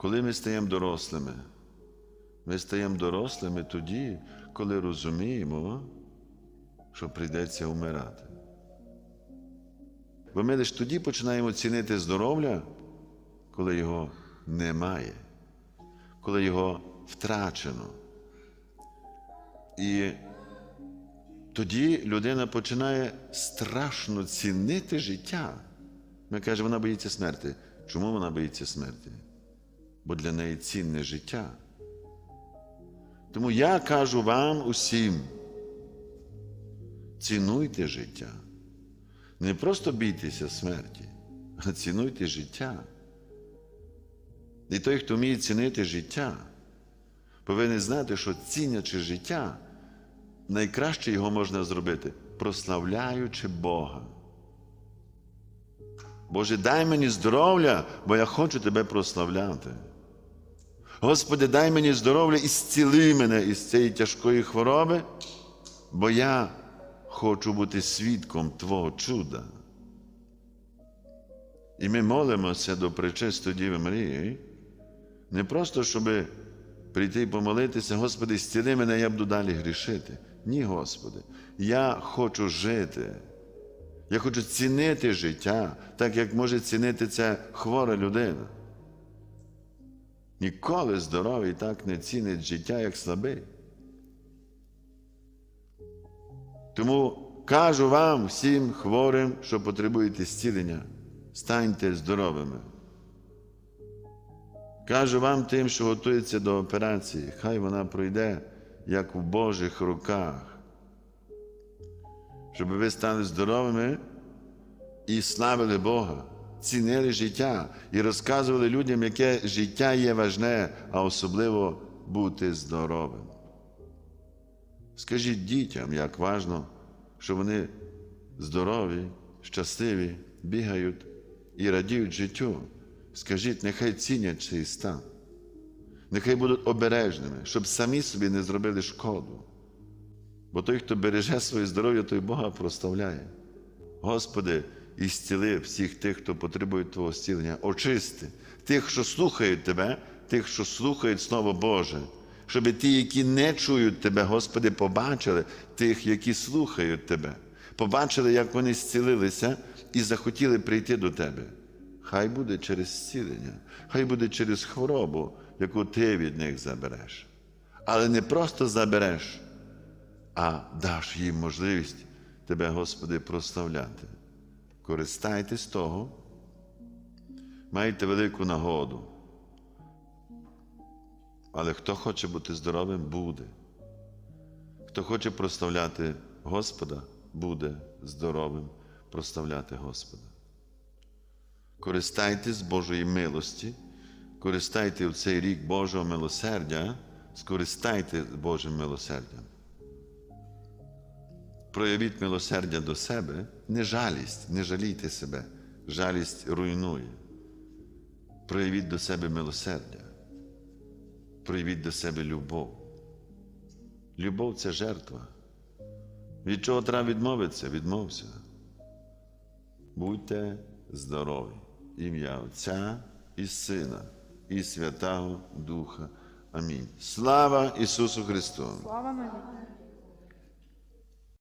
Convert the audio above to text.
Коли ми стаємо дорослими? Ми стаємо дорослими тоді, коли розуміємо, що прийдеться вмирати. Бо ми лише тоді починаємо цінити здоров'я, коли його немає, коли його втрачено. І тоді людина починає страшно цінити життя. Ми кажемо, вона боїться смерті. Чому вона боїться смерті? Бо для неї цінне життя. Тому я кажу вам усім, цінуйте життя. Не просто бійтеся смерті, а цінуйте життя. І той, хто вміє цінити життя, повинен знати, що цінячи життя, найкраще його можна зробити, прославляючи Бога. Боже, дай мені здоров'я, бо я хочу Тебе прославляти. Господи, дай мені здоров'я і зціли мене із цієї тяжкої хвороби, бо я хочу бути свідком Твого чуда. І ми молимося до Пречистої Діви Марії, не просто, щоб прийти і помолитися, Господи, зціли мене, я буду далі грішити. Ні, Господи, я хочу жити. Я хочу цінити життя, так як може цінити це хвора людина. Ніколи здоровий так не цінить життя, як слабий. Тому кажу вам, всім хворим, що потребуєте зцілення, станьте здоровими. Кажу вам тим, що готуються до операції, хай вона пройде, як в Божих руках, щоб ви стали здоровими і славили Бога, цінили життя і розказували людям, яке життя є важне, а особливо бути здоровим. Скажіть дітям, як важно, що вони здорові, щасливі, бігають і радіють життю. Скажіть, нехай цінять цей стан, нехай будуть обережними, щоб самі собі не зробили шкоду. Бо той, хто береже своє здоров'я, той Бога проставляє. Господи, і зціли всіх тих, хто потребує Твого зцілення, очисти тих, що слухають Тебе, тих, що слухають Слово Боже, щоб ті, які не чують Тебе, Господи, побачили тих, які слухають Тебе, побачили, як вони зцілилися і захотіли прийти до Тебе. Хай буде через зцілення, хай буде через хворобу, яку ти від них забереш. Але не просто забереш, а даш їм можливість Тебе, Господи, прославляти. Користайтесь того, маєте велику нагоду. Але хто хоче бути здоровим, буде. Хто хоче прославляти Господа, буде здоровим прославляти Господа. Користайтесь Божої милості, користайте в цей рік Божого милосердя, скористайте Божим милосердям. Проявіть милосердя до себе, не жалість, не жалійте себе, жалість руйнує. Проявіть до себе милосердя, проявіть до себе любов. Любов це жертва. Від чого треба відмовитися? Відмовся. Будьте здорові. Ім'я Отця і Сина, і Святого Духа. Амінь. Слава Ісусу Христу! Слава навіки.